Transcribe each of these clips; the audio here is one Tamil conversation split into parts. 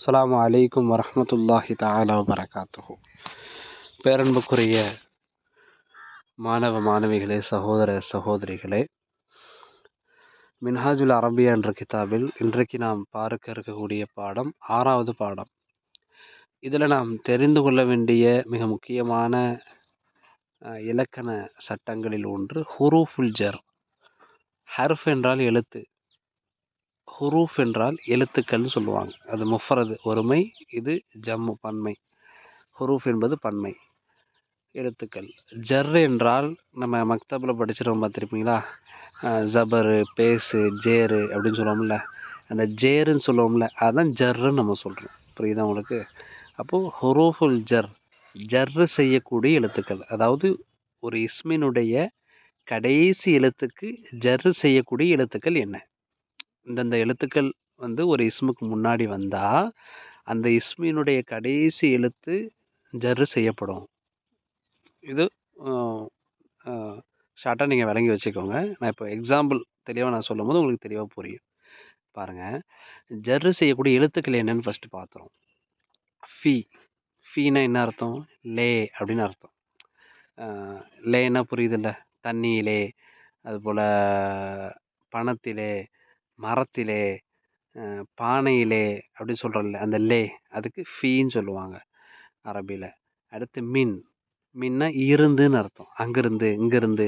அஸ்லாம் அலைக்கும் வரமத்துல்லாஹி தாலா வபரகாத்துஹு. பேரன்புக்குரிய மாணவ மாணவிகளே சகோதர சகோதரிகளே மின்ஹாஜுல் அரபியா என்ற கிதாபில் இன்றைக்கு நாம் பார்க்க இருக்கக்கூடிய பாடம் ஆறாவது பாடம். இதில் நாம் தெரிந்து கொள்ள வேண்டிய மிக முக்கியமான இலக்கண சட்டங்களில் ஒன்று ஹுரூஃபுல் ஜர். ஹர்ஃப் என்றால் எழுத்து. ஹுரூஃப் என்றால் எழுத்துக்கள்னு சொல்லுவாங்க. அது முஃபரது ஒருமை இது ஜம்மு பன்மை. ஹுரூஃப் என்பது பன்மை. எழுத்துக்கள். ஜர் என்றால் நம்ம மக்தபில் படிச்சிருக்கோம் பார்த்துருப்பீங்களா? ஜபரு பேஸு ஜேரு அப்படின்னு சொல்லுவோம்ல. அந்த ஜேருன்னு சொல்லுவோம்ல அதான் ஜர்ருன்னு நம்ம சொல்கிறோம் புரியுதா உங்களுக்கு? அப்போது ஹுரூஃபுல் ஜர் ஜர்ரு செய்யக்கூடிய எழுத்துக்கள். அதாவது ஒரு இஸ்மினுடைய கடைசி எழுத்துக்கு ஜர்ரு செய்யக்கூடிய எழுத்துக்கள் என்ன? இந்தந்த எழுத்துக்கள் வந்து ஒரு இஸ்முக்கு முன்னாடி வந்தால் அந்த இஸ்மினுடைய கடைசி எழுத்து ஜர்ரு செய்யப்படும். இது ஷார்ட்டாக நீங்கள் விளங்கி வச்சுக்கோங்க. நான் இப்போ எக்ஸாம்பிள் தெளிவாக நான் சொல்லும் போது உங்களுக்கு தெளிவாக புரியும். பாருங்கள் ஜர்ரு செய்யக்கூடிய எழுத்துக்கள் என்னென்னு ஃபஸ்ட்டு பார்த்துரும் ஃபீ. ஃபீனா என்ன அர்த்தம்? லே அப்படின்னு அர்த்தம். லேன்னா புரியுதுல்ல. தண்ணியிலே அதுபோல் பணத்திலே மரத்திலே பானையிலே அப்படின்னு சொல்கிறோம்ல அந்த லே அதுக்கு ஃபீன்னு சொல்லுவாங்க அரபியில் அடுத்து மின் மின்னா இருந்துன்னு அர்த்தம். அங்கேருந்து இங்கேருந்து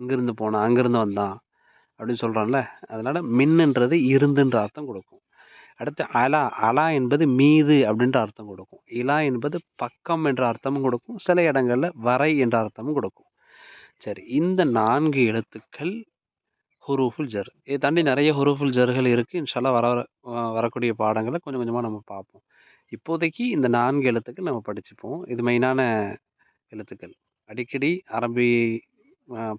இங்கேருந்து போனான் அங்கேருந்து வந்தான் அப்படின்னு சொல்கிறோம்ல அதனால் மின்னுன்றது இருந்துன்ற அர்த்தம் கொடுக்கும். அடுத்து அலா அலா என்பது மீது அப்படின்ற அர்த்தம் கொடுக்கும். இலா என்பது பக்கம் என்ற அர்த்தமும் கொடுக்கும். சில இடங்களில் வரை என்ற அர்த்தமும் கொடுக்கும். சரி இந்த நான்கு எழுத்துக்கள் ஹுரூஃபுல் ஜர். இதை தாண்டி நிறைய ஹுரூஃபுல் ஜர்கள் இருக்குது இன்ஷால்லாம் வர வர வரக்கூடிய பாடங்களை கொஞ்சம் கொஞ்சமாக நம்ம பார்ப்போம். இப்போதைக்கு இந்த நான்கு எழுத்துக்கள் நம்ம படிச்சுப்போம். இது மெயினான எழுத்துக்கள். அடிக்கடி அரபி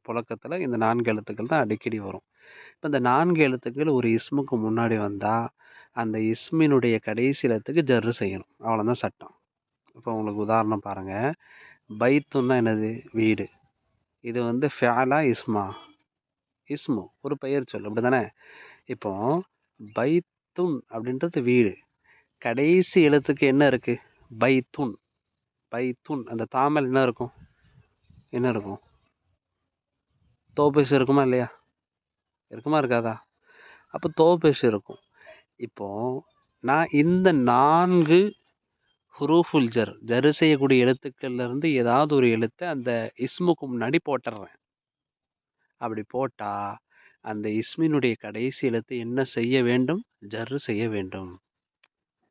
புழக்கத்தில் இந்த நான்கு எழுத்துக்கள் தான் அடிக்கடி வரும். இப்போ இந்த நான்கு எழுத்துக்கள் ஒரு இஸ்முக்கு முன்னாடி வந்தால் அந்த இஸ்மினுடைய கடைசி எழுத்துக்கு ஜர்ரு செய்யணும். அவ்வளோதான் சட்டம். இப்போ உங்களுக்கு உதாரணம் பாருங்கள் பைத்துன்னா என்னது? வீடு. இது வந்து ஃபேலா இஸ்மா. இஸ்மு ஒரு பெயர் சொல். அப்படி தானே இப்போ பைத்துன் அப்படின்றது வீடு. கடைசி எழுத்துக்கு என்ன இருக்குது பைத்துன். பைத்துன் அந்த தாமல் என்ன இருக்கும்? என்ன இருக்கும்? தோபேசு இருக்குமா இல்லையா? இருக்குமா இருக்காதா? அப்போ தோபேசு இருக்கும். இப்போ நான் இந்த நான்கு ஹுரூஃபுல் ஜர் ஜரு செய்யக்கூடிய எழுத்துக்கள்லேருந்து ஏதாவது ஒரு எழுத்தை அந்த இஸ்முக்கு முன்னாடி போட்டுடுறேன் அப்படி போட்டால் அந்த இஸ்மினுடைய கடைசி எழுத்து என்ன செய்ய வேண்டும்? ஜர்ரு செய்ய வேண்டும்.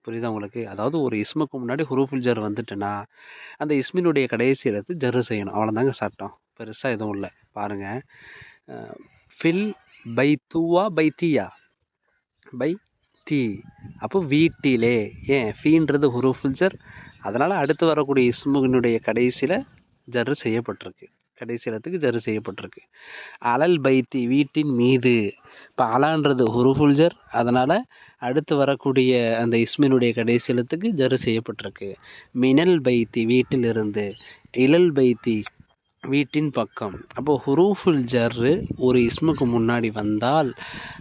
புரியுதா உங்களுக்கு? அதாவது ஒரு இஸ்முக்கு முன்னாடி ஹுரூஃபுல் ஜர் வந்துட்டுன்னா அந்த இஸ்மினுடைய கடைசி எழுத்து ஜர்ரு செய்யணும். அவ்வளோதாங்க சட்டம். பெருசாக எதுவும் இல்லை. பாருங்கள் ஃபில் பை தூவா பை தீயா? பை தீ. அப்போ வீட்டிலே. ஏன்? ஃபீன்றது ஹுரூஃபுல் ஜர் அதனால் அடுத்து வரக்கூடிய இஸ்முகினுடைய கடைசியில் ஜர்ரு செய்யப்பட்டிருக்கு. கடைசி இடத்துக்கு ஜர்ரு செய்யப்பட்டிருக்கு. அலல் பைத்தி வீட்டின் மீது. இப்போ அலான்றது ஹுருஃபுல் ஜர். அதனால் அடுத்து வரக்கூடிய அந்த இஸ்மினுடைய கடைசி இடத்துக்கு ஜர்ரு செய்யப்பட்டிருக்கு. மினல் பைத்தி வீட்டிலிருந்து. இலல் பைத்தி வீட்டின் பக்கம். அப்போது ஹுரூஃபுல் ஜர்ரு ஒரு இஸ்முக்கு முன்னாடி வந்தால்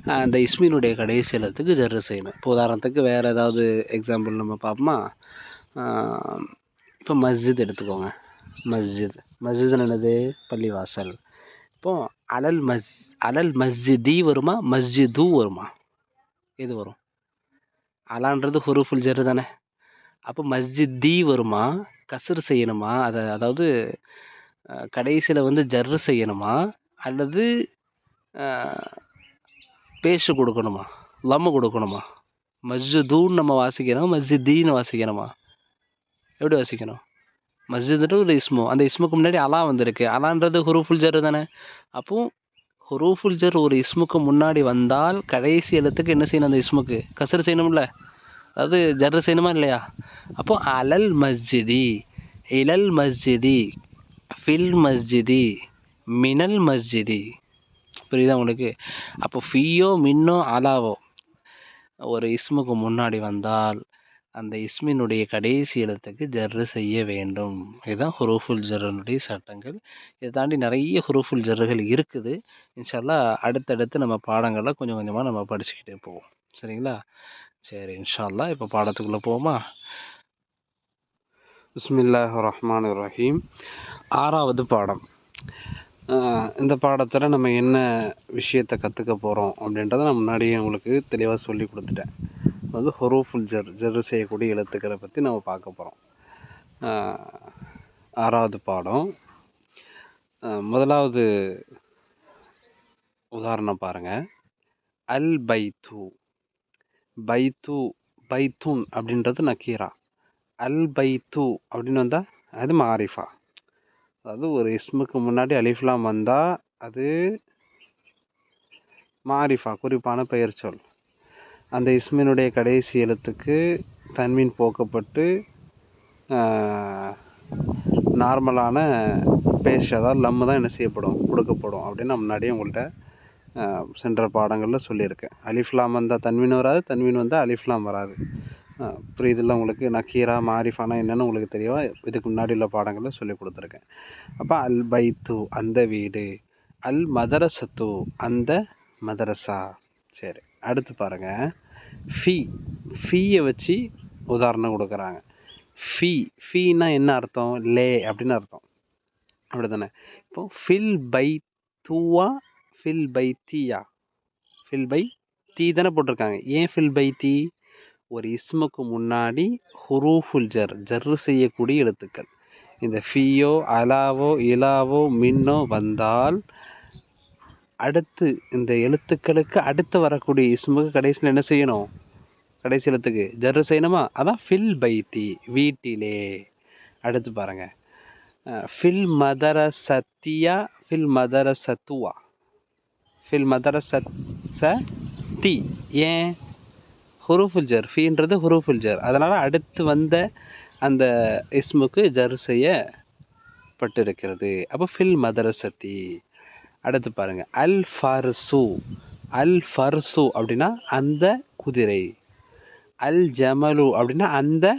அந்த இஸ்மினுடைய கடைசி இடத்துக்கு ஜர்ரு செய்யணும். இப்போ உதாரணத்துக்கு வேறு ஏதாவது எக்ஸாம்பிள் நம்ம பார்ப்போமா? இப்போ மஸ்ஜித் எடுத்துக்கோங்க. மஸ்ஜித். மஸ்ஜிதுன்னது பள்ளிவாசல். இப்போ அலல் மஸ் அலல் மஸ்ஜிதி வருமா? மஸ்ஜிது வருமா? எது வரும்? அலான்றது ஹுருஃபுல் ஜர் தானே. அப்போ மஸ்ஜிதி வருமா? கசர் செய்யணுமா? அதை அதாவது கடைசியில் வந்து ஜர்ரு செய்யணுமா? அல்லது பேஷு கொடுக்கணுமா? லம்மு கொடுக்கணுமா? மஸ்ஜிதூன்னு நம்ம வாசிக்கணும்? மஸ்ஜிதீன்னு வாசிக்கணுமா? எப்படி வாசிக்கணும்? மஸ்ஜித்ன்றது ஒரு இஸ்மு. அந்த இஸ்முக்கு முன்னாடி அலா வந்திருக்கு. அலான்றது ஹுரூஃபுல் ஜர் தானே? அப்போது ஹுரூஃபுல் ஜர் ஒரு இஸ்முக்கு முன்னாடி வந்தால் கடைசி எழுத்துக்கு என்ன செய்யணும் அந்த இஸ்முக்கு? கசர் செய்யணும்ல? அதாவது ஜர்ரு செய்யணுமா இல்லையா? அப்போது அலல் மஸ்ஜிதி இலல் மஸ்ஜிதி ஃபில் மஸ்ஜிதி மினல் மஸ்ஜிதி. புரியுதா உங்களுக்கு? அப்போ ஃபியோ மின்னோ அலாவோ ஒரு இஸ்முக்கு முன்னாடி வந்தால் அந்த இஸ்மினுடைய கடைசி எழுத்துக்கு ஜர்ரு செய்ய வேண்டும். இதுதான் ஹுரூஃபுல் ஜர்ரனுடைய சட்டங்கள். இதை தாண்டி நிறைய ஹுரூஃபுல் ஜர்ருகள் இருக்குது. இன்ஷால்லா அடுத்தடுத்து நம்ம பாடங்களில் கொஞ்சம் கொஞ்சமாக நம்ம படிச்சுக்கிட்டே போவோம். சரிங்களா? சரி இன்ஷால்லா இப்போ பாடத்துக்குள்ளே போமா பிஸ்மில்லாஹ் ரஹ்மான் ரஹீம். ஆறாவது பாடம். இந்த பாடத்தில் நம்ம என்ன விஷயத்தை கற்றுக்க போகிறோம் அப்படின்றத நான் முன்னாடியே உங்களுக்கு தெளிவாக சொல்லி கொடுத்துட்டேன். அது ஹொரூஃபுல் ஜர் ஜர் செய்யக்கூடிய எழுத்துக்களை பற்றி நம்ம பார்க்க போகிறோம் ஆறாவது பாடம். முதலாவது உதாரணம் பாருங்கள் அல் பைத்து. பைத்து பைத்துன் அப்படின்றது நக்கீரா. அல் பைத்து அப்படின்னு வந்தால் அது மாரிஃபா. அதாவது ஒரு இஸ்முக்கு முன்னாடி அலிஃப்லாம் வந்தால் அது மாரிஃபா குறிப்பான பெயர் சொல். அந்த இஸ்மினுடைய கடைசி எழுத்துக்கு தன்மீன் போக்கப்பட்டு நார்மலான பேஷ் அதாவது லம்மு தான் என்ன செய்யப்படும் கொடுக்கப்படும் அப்படின்னு நான் முன்னாடியே உங்கள்கிட்ட சென்ற பாடங்களில் சொல்லியிருக்கேன். அலிஃப்லாம் வந்தால் தன்மீன் வராது தன்மீன் வந்தால் அலிஃப்லாம் வராது. புரியுதில்ல உங்களுக்கு? நக்கீரா மாரிஃபானா என்னென்னு உங்களுக்கு தெரியும் இதுக்கு முன்னாடி உள்ள பாடங்களில் சொல்லி கொடுத்துருக்கேன். அப்போ அல் பைத்து அந்த வீடு அல் மதரசத்து அந்த மதரசா சரி அடுத்து பாருங்கள் ஃபீ ஃபீயை வச்சு உதாரணம் கொடுக்குறாங்க. ஃபீ ஃபீனா என்ன அர்த்தம்? லே அப்படின்னு அர்த்தம். அப்படி தானே இப்போ ஃபில் பை தூவா ஃபில் பை தீயா. ஃபில் பை தீ தானே போட்டிருக்காங்க. ஏன் ஃபில் பை தீ? ஒரு இஸ்முக்கு முன்னாடி ஹுரூஃபுல் ஜர் ஜர்ரு செய்யக்கூடிய எழுத்துக்கள். இந்த ஃபீயோ அலாவோ இலாவோ மின்னோ வந்தால் அடுத்து இந்த எழுத்துக்களுக்கு அடுத்து வரக்கூடிய இஸ்முக்கு கடைசியில் என்ன செய்யணும்? கடைசி எழுத்துக்கு ஜர்ரு செய்யணுமா? அதான் ஃபில் பைத்தி வீட்டிலே. அடுத்து பாருங்கள் ஃபில் மதர சத்தியா ஃபில் மதர சத்துவா ஃபில் மதர சத் ச தி ஏன்? ஹுரூஃபுல் ஜர் ஃபீன்றது ஹுரூஃபுல் ஜர். அதனால் அடுத்து வந்த அந்த இஸ்முக்கு ஜர் செய்யப்பட்டிருக்கிறது. அப்போ ஃபில் மதரசத்தி அடுத்து பாருங்கள் அல் ஃபர்சு. அல் ஃபர்சு அப்படின்னா அந்த குதிரை. அல் ஜமலு அப்படின்னா அந்த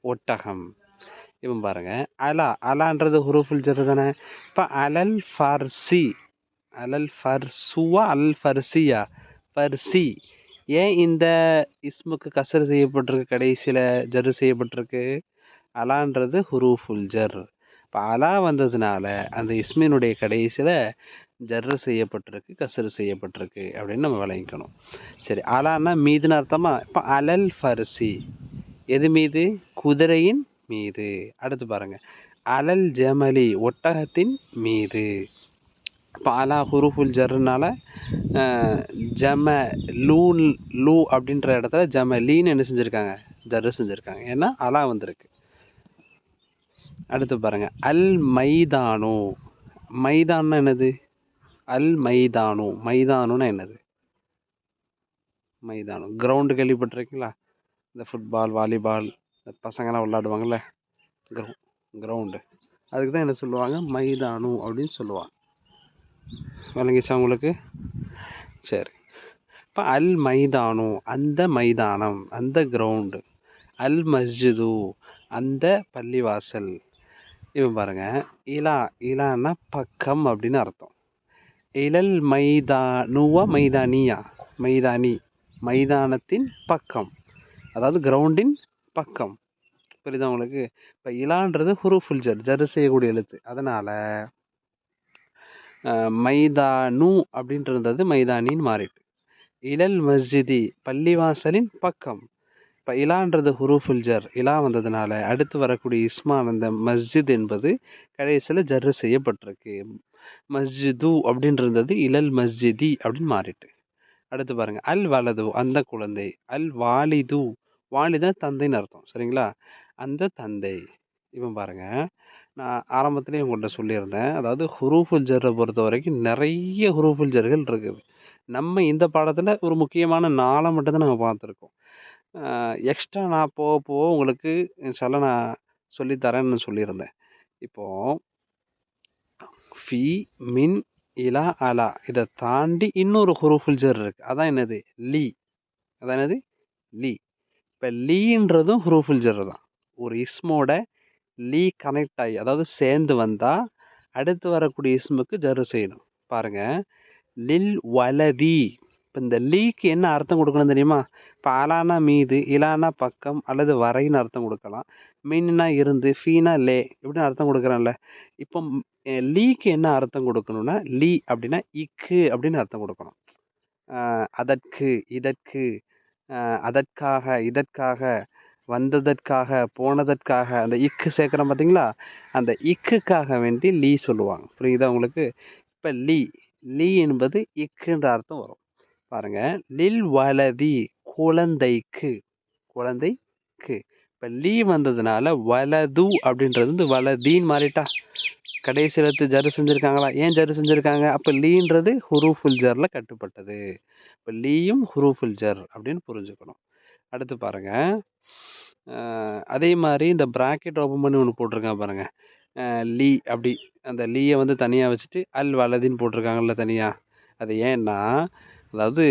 ஒட்டகம். இவன் பாருங்கள் அலா. அலான்றது ஹுரூஃபுல் ஜர் தானே. இப்போ அலல் ஃபர்சி. அலல் ஃபர்சுவா அல் ஃபர்சியா? ஃபர்சி. ஏன் இந்த இஸ்முக்கு கசர் செய்யப்பட்டிருக்கு? கடைசியில் ஜர் செய்யப்பட்டிருக்கு? அலான்றது ஹுரூஃபுல் ஜர் இப்போ அலா வந்ததுனால அந்த இஸ்மினுடைய கடைசியில் ஜர்ரு செய்யப்பட்டிருக்கு கசரு செய்யப்பட்டிருக்கு அப்படின்னு நம்ம விளங்கிக்கணும். சரி அலான்னா மீதுன்னு அர்த்தமா? இப்போ அலல் ஃபர்சி. எது மீது? குதிரையின் மீது. அடுத்து பாருங்கள் அலல் ஜமலி ஒட்டகத்தின் மீது. இப்போ அலா ஹுருஃபுல் ஜர்னால ஜம லூன் லூ அப்படின்ற இடத்துல ஜம லீன்னு என்ன செஞ்சுருக்காங்க? ஜர்ரு செஞ்சுருக்காங்க. ஏன்னா அலா வந்திருக்கு. அடுத்து பாருங்கள் அல் மைதானோ மைதான்னா என்னது? அல் மைதானோ மைதானுன்னா என்னது? மைதானோ. கிரவுண்டு கேள்விப்பட்டிருக்கீங்களா? இந்த ஃபுட்பால் வாலிபால் இந்த பசங்கள்லாம் விளாடுவாங்கள்ல கிரவு கிரவுண்டு அதுக்கு தான் என்ன சொல்லுவாங்க? மைதானு அப்படின்னு சொல்லுவாங்க. விளங்கிச்சா உங்களுக்கு? சரி. இப்போ அல் மைதானு அந்த மைதானம் அந்த கிரவுண்டு அல் மஸ்ஜிது அந்த பள்ளிவாசல். இவன் பாருங்க. இலா இலான்னா பக்கம் அப்படின்னு அர்த்தம். இலல் மைதானுவா மைதானியா? மைதானி. மைதானத்தின் பக்கம். அதாவது கிரவுண்டின் பக்கம். புரியுதா உங்களுக்கு? இப்போ இலான்றது ஹுருஃபுல் ஜர் ஜர் செய்யக்கூடிய எழுத்து. அதனால் மைதானு அப்படின்றது மைதானின்னு மாறிட்டு. இலல் மஸ்ஜிதி பள்ளிவாசலின் பக்கம். இப்போ இலான்றது ஹுரூஃபுல் ஜர் இலா வந்ததுனால அடுத்து வரக்கூடிய இஸ்மான் அந்த மஸ்ஜித் என்பது கடைசியில் ஜர்ரு செய்யப்பட்டிருக்கு. மஸ்ஜிது அப்படின்றது இலல் மஸ்ஜிதி அப்படின்னு மாறிட்டு. அடுத்து பாருங்கள் அல் வலது அந்த குழந்தை. அல் வாலிது வாலிதான் தந்தைன்னு அர்த்தம் சரிங்களா? அந்த தந்தை. இவன் பாருங்கள் நான் ஆரம்பத்துலேயே உங்கள்கிட்ட சொல்லியிருந்தேன் அதாவது ஹுரூஃபுல் ஜர்ரை பொறுத்த வரைக்கும் நிறைய ஹுரூஃபுல் ஜர்கள் இருக்குது. நம்ம இந்த பாடத்தில் ஒரு முக்கியமான நாளை மட்டும்தான் நம்ம பார்த்துருக்கோம். எக்ஸ்ட்ரா நான் போக போக உங்களுக்கு இன்ஷால்லா நான் சொல்லித்தரேன்னு சொல்லியிருந்தேன். இப்போது ஃபி மின் இலா அலா இதை தாண்டி இன்னொரு ஹுரூஃபுல் ஜர் இருக்குது அதான் என்னது? லீ அதான் என்னது? லீ இப்போ லீன்றதும் ஹுரூஃபுல் ஜர் தான். ஒரு இஸ்மோட லீ கனெக்ட் ஆகி அதாவது சேர்ந்து வந்தால் அடுத்து வரக்கூடிய இஸ்முக்கு ஜரு செய்யணும். பாருங்கள் லில் வலதி இப்போ இந்த லீக்கு என்ன அர்த்தம் கொடுக்கணும் தெரியுமா? இப்போ அலானா மீது இலானா பக்கம் அல்லது வரைன்னு அர்த்தம் கொடுக்கலாம். மீன்னா இருந்து ஃபீனா லே இப்படின்னு அர்த்தம் கொடுக்குறேன்ல. இப்போ லீக்கு என்ன அர்த்தம் கொடுக்கணும்னா லீ அப்படின்னா இக்கு அப்படின்னு அர்த்தம் கொடுக்கணும். அதற்கு இதற்கு அதற்காக இதற்காக வந்ததற்காக போனதற்காக அந்த இக்கு சேர்க்குறோம் பார்த்தீங்களா அந்த இக்குக்காக வேண்டி லீ சொல்லுவாங்க. புரியுதா உங்களுக்கு? இப்போ லீ லீ என்பது இக்குன்ற அர்த்தம் வரும். பாருங்க. லில் வலதி குழந்தைக்கு குழந்தைக்கு. இப்போ லீ வந்ததுனால வலது அப்படின்றது வந்து வலதின்னு மாறிட்டா. கடைசி எழுத்து ஜரு செஞ்சுருக்காங்களா? ஏன் ஜரு செஞ்சுருக்காங்க? அப்போ லீன்றது ஹுரூஃபுல் ஜரில் கட்டுப்பட்டது. இப்போ லீயும் ஹுரூஃபுல் ஜர் அப்படின்னு புரிஞ்சுக்கணும். அடுத்து பாருங்கள் அதே மாதிரி இந்த ப்ராக்கெட் ஓப்பன் பண்ணி ஒன்று போட்டிருக்கான் பாருங்கள் லீ அப்படி. அந்த லீயை வந்து தனியாக வச்சுட்டு அல் வலதின்னு போட்டிருக்காங்கல்ல தனியாக அது ஏன்னா அதாவது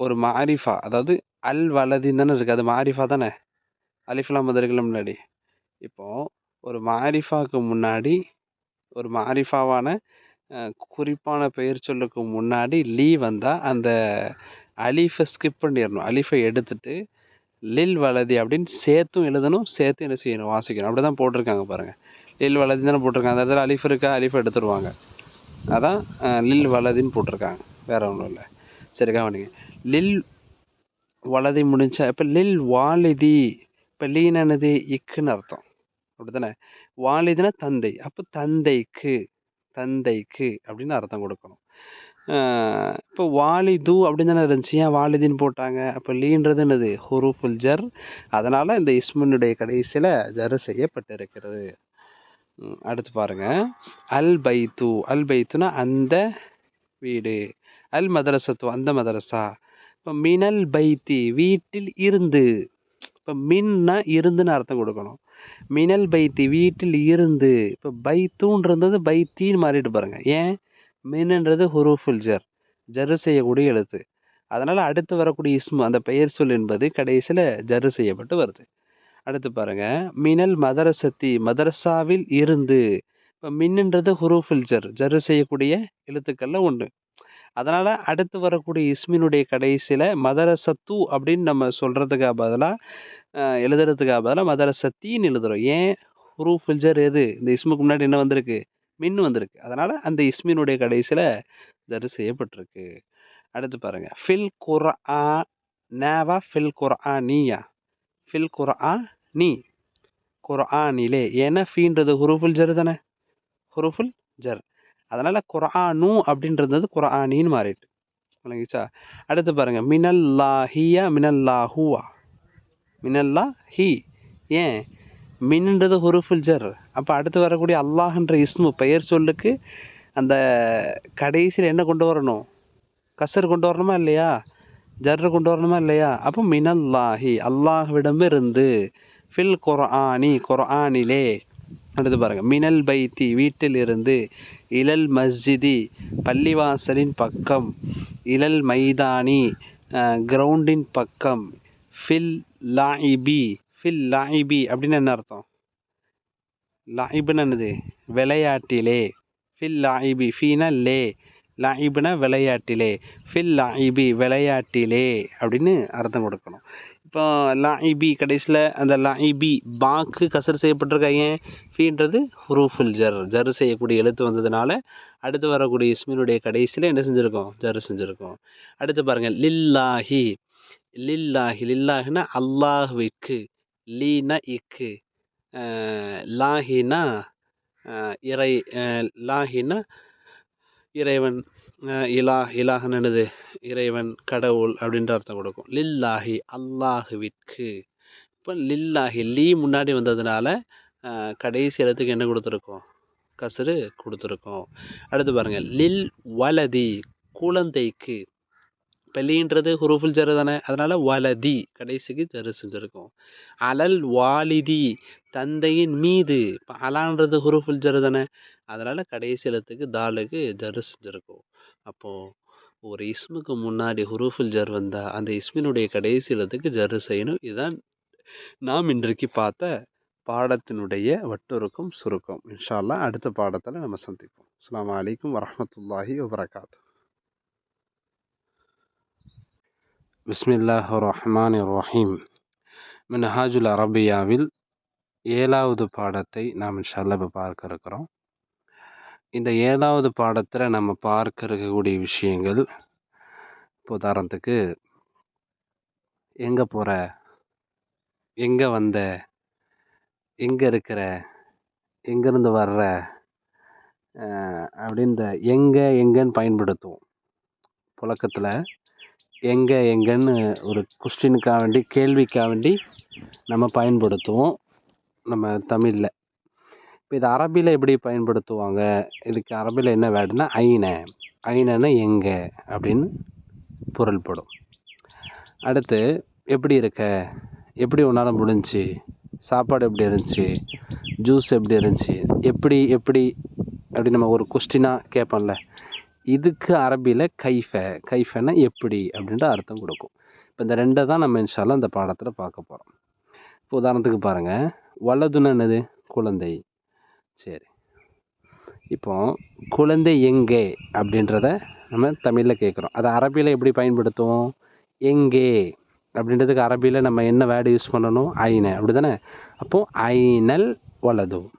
ஒரு மாரிஃபா அதாவது அல் வலதின்னு தானே இருக்குது அது மாரிஃபா தானே? அலிஃப்லாம் வந்திருக்குல்ல முன்னாடி. இப்போது ஒரு மாரிஃபாவுக்கு முன்னாடி ஒரு மாரிஃபாவான குறிப்பான பெயர் சொல்லுக்கு முன்னாடி லீ வந்தால் அந்த அலிஃபை ஸ்கிப் பண்ணிடணும். அலிஃபை எடுத்துட்டு லில் வலதி அப்படின்னு சேர்த்தும் எழுதணும் சேர்த்து என்ன செய்யணும்? வாசிக்கணும். அப்படி தான் போட்டிருக்காங்க பாருங்கள் லில் வலதின்னு தானே போட்டிருக்காங்க. அந்த இடத்துல அலிஃப் இருக்கா? அலிஃப் எடுத்துருவாங்க. அதான் லில் வலதின்னு போட்டிருக்காங்க. வேற ஒன்றும் இல்லை. சரி கவனிங்க. லில் வலதி முடிஞ்சா இப்போ லில் வாலிதி இப்போ லீனது இக்குன்னு அர்த்தம். அப்படித்தானே? வாலிதுனா தந்தை. அப்போ தந்தைக்கு தந்தைக்கு அப்படின்னு அர்த்தம் கொடுக்கணும். இப்போ வாலிது அப்படின்னு தானே இருந்துச்சு. ஏன் வாலிதின்னு போட்டாங்க? அப்போ லீன்றது என்னது? ஹுரூஃபுல் ஜர். அதனால் இந்த இஸ்மனுடைய கடைசியில் ஜர் செய்யப்பட்டிருக்கிறது. அடுத்து பாருங்கள் அல் பைத்து அல் பைத்துனா அந்த வீடு. அல் மதரசத்து அந்த மதரசா இப்போ மினல் பைத்தி வீட்டில் இருந்து. இப்போ மின்னா இருந்துன்னு அர்த்தம் கொடுக்கணும். மினல் பைத்தி வீட்டில் இருந்து. இப்போ பைத்தூன்றது பைத்தின்னு மாறிட்டு பாருங்கள் ஏன்? மின்ன்றது ஹுரூஃபுல் ஜர். ஜரு செய்யக்கூடிய எழுத்து. அதனால் அடுத்து வரக்கூடிய இஸ்மு அந்த பெயர் சொல் என்பது கடைசியில் ஜரு செய்யப்பட்டு வருது. அடுத்து பாருங்க. மினல் மதரசத்தி மதரசாவில் இருந்து இப்போ மின்னுன்றது ஹுரூஃபில் ஜர் ஜர் செய்யக்கூடிய எழுத்துக்கள்ல ஒன்று அதனால் அடுத்து வரக்கூடிய இஸ்மினுடைய கடைசியில் மதரசத்து அப்படின்னு நம்ம சொல்கிறதுக்காக பதிலாக எழுதுறதுக்காக பதிலாக மதரசத்தின்னு எழுதுகிறோம் ஏன்? ஹுரூஃபுல் ஃபில்ஜர் எது? இந்த இஸ்முக்கு முன்னாடி என்ன வந்திருக்கு? மின் வந்திருக்கு. அதனால் அந்த இஸ்மினுடைய கடைசியில் ஜரு செய்யப்பட்டிருக்கு. அடுத்து பாருங்கள் ஃபில் குர்ஆ நேவா ஃபில் குர்ஆ நீயா ஃபில் குர்ஆ நீ குர்ஆனிலே ஏன்னா ஃபீன்றது ஹுருஃபுல் ஜர் தானே ஹுருஃபுல் ஜர் அதனால் குர்ஆனு அப்படின்றது குர்ஆனின்னு மாறிட்டு விளங்கிச்சா அடுத்து பாருங்க மினல்லாஹியா மினல்லாஹுவா மினல்லா ஹி ஏன் மின்ன்றது ஹுருஃபுல் ஜர் அப்போ அடுத்து வரக்கூடிய அல்லாஹ்ன்ற இஸ்மு பெயர் சொல்லுக்கு அந்த கடைசியில் என்ன கொண்டு வரணும் கசர் கொண்டு வரணுமா இல்லையா ஜர்ரு கொண்டு வரணுமா இல்லையா அப்போ மினல்லாஹி அல்லாஹ்விடமிருந்து ஃபில் குர்ஆனி குர்ஆனிலே அடுத்து பாருங்கள் மினல் பைத்தி வீட்டிலிருந்து இலல் மஸ்ஜிதி பள்ளிவாசலின் பக்கம் இலல் மைதானி கிரவுண்டின் பக்கம் ஃபில் லாயிபி ஃபில் லாயிபி அப்படின்னு என்ன அர்த்தம்? லாயிபுன்னு என்னது விளையாட்டிலே. ஃபில் லாயிபி ஃபீனா லே லாயிபுனா விளையாட்டிலே. ஃபில் லாயிபி விளையாட்டிலே அப்படின்னு அர்த்தம் கொடுக்கணும். இப்போ லாயிபி கடைசியில் அந்த லாயிபி பாக்கு கசர் செய்யப்பட்டிருக்காங்க. ஃபீன்றது ஹுரூஃபுல் ஜர் ஜர் செய்யக்கூடிய எழுத்து வந்ததுனால அடுத்து வரக்கூடிய இஸ்மினுடைய கடைசியில் என்ன செஞ்சுருக்கோம்? ஜர் செஞ்சுருக்கோம். அடுத்து பாருங்கள் லில்லாஹி லில்லாஹி லில்லாஹினா அல்லாஹுவிக்கு லீனா இக்கு லாஹினா இறை லாஹினா இறைவன். இலா இலாஹன் என்னது? இறைவன் கடவுள் அப்படின்ற அர்த்தம் கொடுக்கும். லில்லாஹி அல்லாஹுவிற்கு. இப்போ லில்லாஹி லீ முன்னாடி வந்ததுனால கடைசி இடத்துக்கு என்ன கொடுத்துருக்கோம்? கசுரு கொடுத்துருக்கோம். அடுத்து பாருங்கள் லில் வலதி குழந்தைக்கு. பெலின்றது ஹுருஃபுல் ஜரு தானே? அதனால் வலதி கடைசிக்கு ஜரு செஞ்சுருக்கும். அலல் வாலிதி தந்தையின் மீது. இப்போ அலான்றது ஹுருஃபுல் ஜரு தானே? அதனால் கடைசி இடத்துக்கு தாலுக்கு ஜரு செஞ்சுருக்கும். அப்போது ஒரு இஸ்முக்கு முன்னாடி ஹுரூஃபில் ஜர் வந்தால் அந்த இஸ்மினுடைய கடைசி எழுத்துக்கு ஜர் செய்யணும். இதுதான் நாம் இன்றைக்கு பார்த்த பாடத்தினுடைய வட்டுருக்கும் சுருக்கம். இன்ஷால்லா அடுத்த பாடத்தில் நம்ம சந்திப்போம். அஸ்லாம் அலைக்கும் வரமத்துல்லாஹி வபரகாத்து. பிஸ்மில்லாஹ் ரஹ்மான் ரஹீம். மின்ஹாஜுல் அரபியாவில் ஏழாவது பாடத்தை நாம் இன்ஷால்லா இப்போ பார்க்க இருக்கிறோம். இந்த ஏழாவது பாடத்தில் நம்ம பார்க்க இருக்கக்கூடிய விஷயங்கள் இப்போ உதாரணத்துக்கு எங்கே போகிற எங்கே வந்த? எங்கே இருக்கிற? எங்கேருந்து வர்ற? அப்படின்ற எங்கே எங்கன்னு பயன்படுத்துவோம். புழக்கத்தில் எங்கே எங்கன்னு ஒரு கொஸ்டினுக்காக வேண்டி கேள்விக்காக வேண்டி நம்ம பயன்படுத்துவோம். நம்ம தமிழில். இப்போ இது அரபியில் எப்படி பயன்படுத்துவாங்க? இதுக்கு அரபியில் என்ன வேர்டுனா ஐன. ஐனன்னா எங்கே? அப்படின்னு பொருள்படும். அடுத்து எப்படி இருக்க? எப்படி உன்னால் முடிஞ்சுச்சு? சாப்பாடு எப்படி இருந்துச்சு? ஜூஸ் எப்படி இருந்துச்சு? எப்படி எப்படி? அப்படி நம்ம ஒரு கொஸ்டினாக கேட்போம்ல. இதுக்கு அரபியில் கைஃப. கைஃபன்னா எப்படி? அப்படின்ற அர்த்தம் கொடுக்கும். இப்போ இந்த ரெண்டை தான் நம்ம இன்ஷால்லாம் இந்த பாடத்தில் பார்க்க போகிறோம் இப்போ உதாரணத்துக்கு பாருங்கள் வலதுன்னு என்னது? குழந்தை. சரி. இப்போது குழந்தை எங்கே அப்படின்றத நம்ம தமிழில் கேட்குறோம். அதை அரபியில் எப்படி பயன்படுத்துவோம்? எங்கே? அப்படின்றதுக்கு அரபியில் நம்ம என்ன வேர்டு யூஸ் பண்ணணும்? ஐன. அப்படி தானே அப்போது ஐனல் வலது.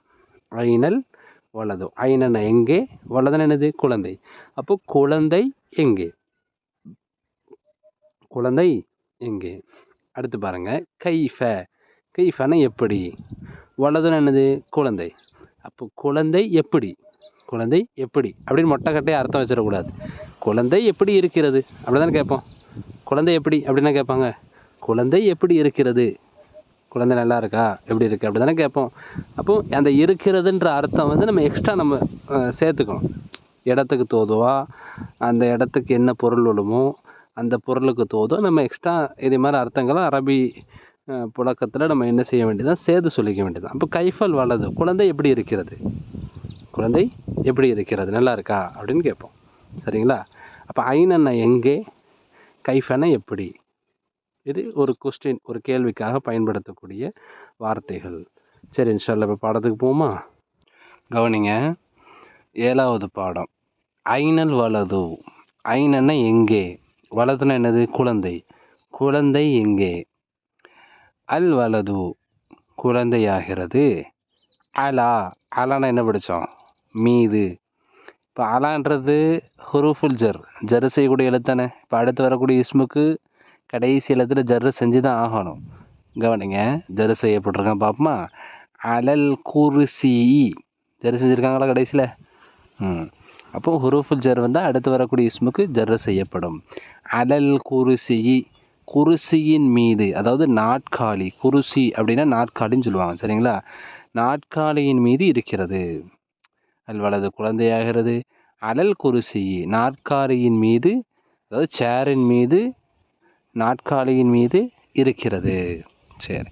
ஐனல் வலது. ஐனன எங்கே? வலதுன்னு என்னது? குழந்தை. அப்போது குழந்தை எங்கே? குழந்தை எங்கே? அடுத்து பாருங்கள் கைஃப. கைஃபனா எப்படி? வலதுன்னு என்னது? குழந்தை. அப்போ குழந்தை எப்படி? குழந்தை எப்படி? அப்படின்னு மொட்டைக்கட்டையை அர்த்தம் வச்சிடக்கூடாது. குழந்தை எப்படி இருக்கிறது? அப்படி கேட்போம். குழந்தை எப்படி? அப்படின்னு கேட்பாங்க. குழந்தை எப்படி இருக்கிறது? குழந்தை நல்லா இருக்கா? எப்படி இருக்கு? அப்படி தானே கேட்போம். அப்போ அந்த இருக்கிறதுன்ற அர்த்தம் வந்து நம்ம எக்ஸ்ட்ரா நம்ம சேர்த்துக்கணும். இடத்துக்கு தோதுவா? அந்த இடத்துக்கு என்ன பொருள் விழுமோ அந்த பொருளுக்கு தோதோ நம்ம எக்ஸ்ட்ரா இதே மாதிரி அர்த்தங்களை அரபி புழக்கத்தில் நம்ம என்ன செய்ய வேண்டியதான் சேர்த்து சொல்லிக்க வேண்டியதான் அப்போ கைஃபல் வலது குழந்தை எப்படி இருக்கிறது? குழந்தை எப்படி இருக்கிறது? நல்லா இருக்கா? அப்படின்னு கேட்போம். சரிங்களா? அப்போ ஐநன்னா எங்கே? கைஃபனை எப்படி? இது ஒரு கொஸ்டின் ஒரு கேள்விக்காக பயன்படுத்தக்கூடிய வார்த்தைகள். சரி இன்ஷால்லா இப்போ பாடத்துக்கு போமா கவனிங்க ஏழாவது பாடம். ஐனல் வலது. ஐனன்னா எங்கே? வலதுன்னா என்னது? குழந்தை. குழந்தை எங்கே? அல் வலது குழந்தையாகிறது. அலா அலானா என்ன படித்தோம் மீது. இப்போ அலான்றது ஹுரூஃபுல் ஜர். ஜர் செய்யக்கூடிய எழுத்தானே இப்போ அடுத்து வரக்கூடிய இஸ்முக்கு கடைசி எழுத்துல ஜர் செஞ்சு தான் ஆகணும். கவனிங்க ஜர் செய்யப்பட்டிருக்கான் பாப்போமா? அலல் குருசி ஜர் செஞ்சுருக்காங்களா கடைசியில்? ம். அப்போ ஹுரூஃபுல் ஜர் வந்து அடுத்து வரக்கூடிய இஸ்முக்கு ஜர் செய்யப்படும். அலல் குருசி குருசியின் மீது அதாவது நாட்காலி குருசி அப்படின்னா நாட்காலின்னு சொல்லுவாங்க சரிங்களா? நாட்காலியின் மீது இருக்கிறது. அல்வலது குழந்தையாகிறது. அலல் குருசி நாற்காலியின் மீது அதாவது சேரின் மீது நாட்காலியின் மீது இருக்கிறது. சரி.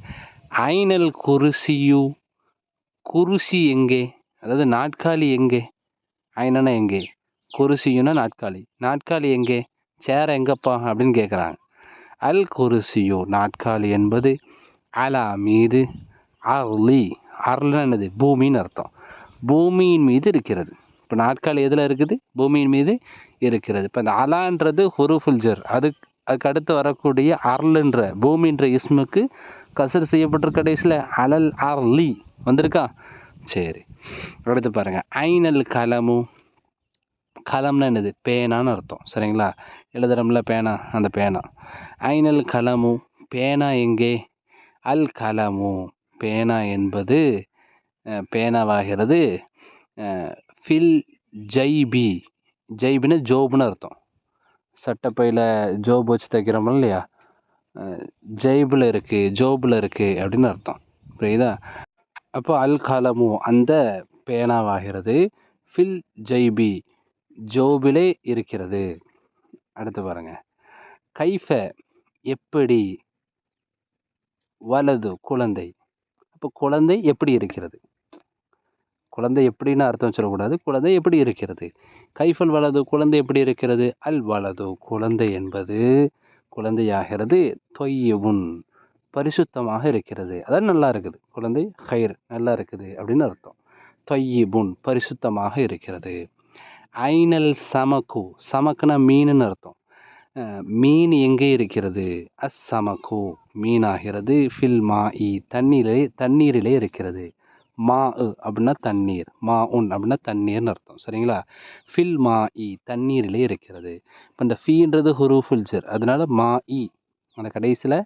ஐனல் குருசியு குருசி எங்கே? அதாவது நாட்காலி எங்கே? ஐனனா எங்கே? குருசியுன்னா நாட்காலி நாட்காலி எங்கே? சேர எங்கப்பா? அப்படின்னு கேட்குறாங்க அல் குருசியோ நாட்காலி என்பது அலா மீது அர்லி அர்லன்னா என்னது? பூமின்னு அர்த்தம். பூமியின் மீது இருக்கிறது. இப்போ நாட்காலி எதில் இருக்குது? பூமியின் மீது இருக்கிறது. இப்போ இந்த அலான்றது ஹுருஃபுல்ஜர் அதுக்கு அதுக்கு அடுத்து வரக்கூடிய அர்லுன்ற பூமின்ற இஸ்முக்கு கசர் செய்யப்பட்ட கடைசியில் அலல் அர்லி வந்திருக்கா? சரி. அடுத்து பாருங்கள் ஐனல் கலமு கலம்னா என்னது? பேனான்னு அர்த்தம். சரிங்களா? எழுதுறோம்ல பேனா? அந்த பேனா. ஐனல் கலமு பேனா எங்கே? அல் கலமு. பேனா என்பது பேனாவாகிறது ஃபில் ஜைபி. ஜைபின்னு ஜோபுன்னு அர்த்தம். சட்டப்பையில் ஜோப் வச்சு தைக்கிறோம் இல்லையா? ஜெய்பில் இருக்குது ஜோபில் இருக்குது அப்படின்னு அர்த்தம். புரியுதா? அப்போ அல் கலமு அந்த பேனாவாகிறது ஃபில் ஜெய்பி ஜோபிலே இருக்கிறது. அடுத்து பாருங்க. கைஃப எப்படி? வலது குழந்தை. அப்போ குழந்தை எப்படி இருக்கிறது? குழந்தை எப்படின்னு அர்த்தம் சொல்லக்கூடாது. குழந்தை எப்படி இருக்கிறது? கைஃபல் வலது குழந்தை எப்படி இருக்கிறது? அல் வலது குழந்தை என்பது குழந்தையாகிறது தொய்யவுன் பரிசுத்தமாக இருக்கிறது. அதான் நல்லா இருக்குது. குழந்தை ஹைர் நல்லா இருக்குது அப்படின்னு அர்த்தம். தொய்யிபுன் பரிசுத்தமாக இருக்கிறது. ஐனல் சமக்கு சமக்குனா மீனுன்னு அர்த்தம். மீன் எங்கே இருக்கிறது? அஸ் சமக்கு மீனாகிறது ஃபில் மா இ தண்ணீரிலே தண்ணீரிலே இருக்கிறது. மா உ அப்படின்னா தண்ணீர் மா உன் அப்படின்னா தண்ணீர்னு அர்த்தம். சரிங்களா? ஃபில் மா இ தண்ணீரிலே இருக்கிறது. இப்போ இந்த ஃபீன்றது ஹுரூஃபுல் சர் அதனால் மா இ அந்த கடைசியில்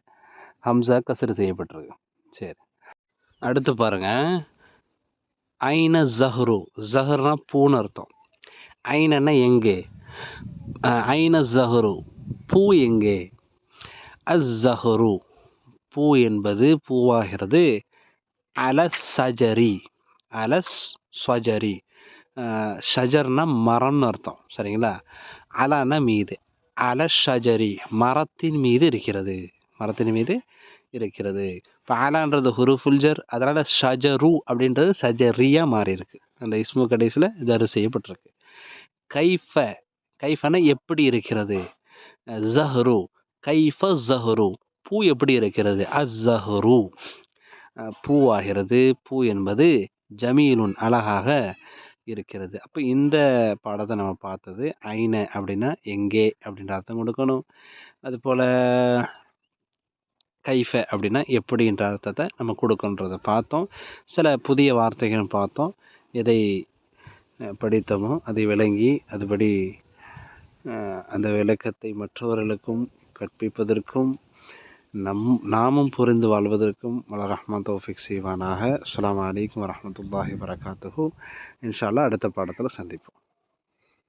ஹம்சா கசரு செய்யப்பட்டிருக்கு சரி. அடுத்து பாருங்கள் ஐன ஜஹ்ரு ஜஹர்னா பூன்னு அர்த்தம். ஐனன்னா எங்கே? ஐன ஜஹ்ரு பூ எங்கே? அஸ் ஜஹரு பூ என்பது பூவாகிறது. அலஸ் சஜரி அலஸ் ஸ்வஜரி. ஷஜர்னா மரம்னு அர்த்தம் சரிங்களா? அலானா மீது அல ஷஜரி மரத்தின் மீது இருக்கிறது. மரத்தின் மீது இருக்கிறது. இப்போ அலான்றது ஹுருஃபுல்ஜர் அதனால் ஷஜரு அப்படின்றது சஜரியா மாறி இருக்கு அந்த இஸ்மு கடைசியில் ஜரு செய்யப்பட்டிருக்கு கைஃப கைஃபன எப்படி இருக்கிறது? ஜஹரு கைஃப ஜஹரு பூ எப்படி இருக்கிறது? அஸ்ஸஹ்ரு பூவாகிறது. பூ என்பது ஜமீலுன் அழகாக இருக்கிறது. அப்போ இந்த பாடத்தை நம்ம பார்த்தது ஐன அப்படின்னா எங்கே அப்படின்ற அர்த்தம் கொடுக்கணும். அதுபோல் கைஃப அப்படின்னா எப்படின்ற அர்த்தத்தை நம்ம கொடுக்கன்றதை பார்த்தோம். சில புதிய வார்த்தைகள் பார்த்தோம். இதை படித்தோமோ அதை விளங்கி அதுபடி அந்த விளக்கத்தை மற்றவர்களுக்கும் கற்பிப்பதற்கும் நம் நாமும் புரிந்து வாழ்வதற்கும் வல ரஹ்மான் தௌஃபிக் செய்வானாக. அஸ்லாம் அலைக்கும் வரமத்துல்லாஹி வரகாத்துஹு இன்ஷால்லா அடுத்த பாடத்தில் சந்திப்போம்.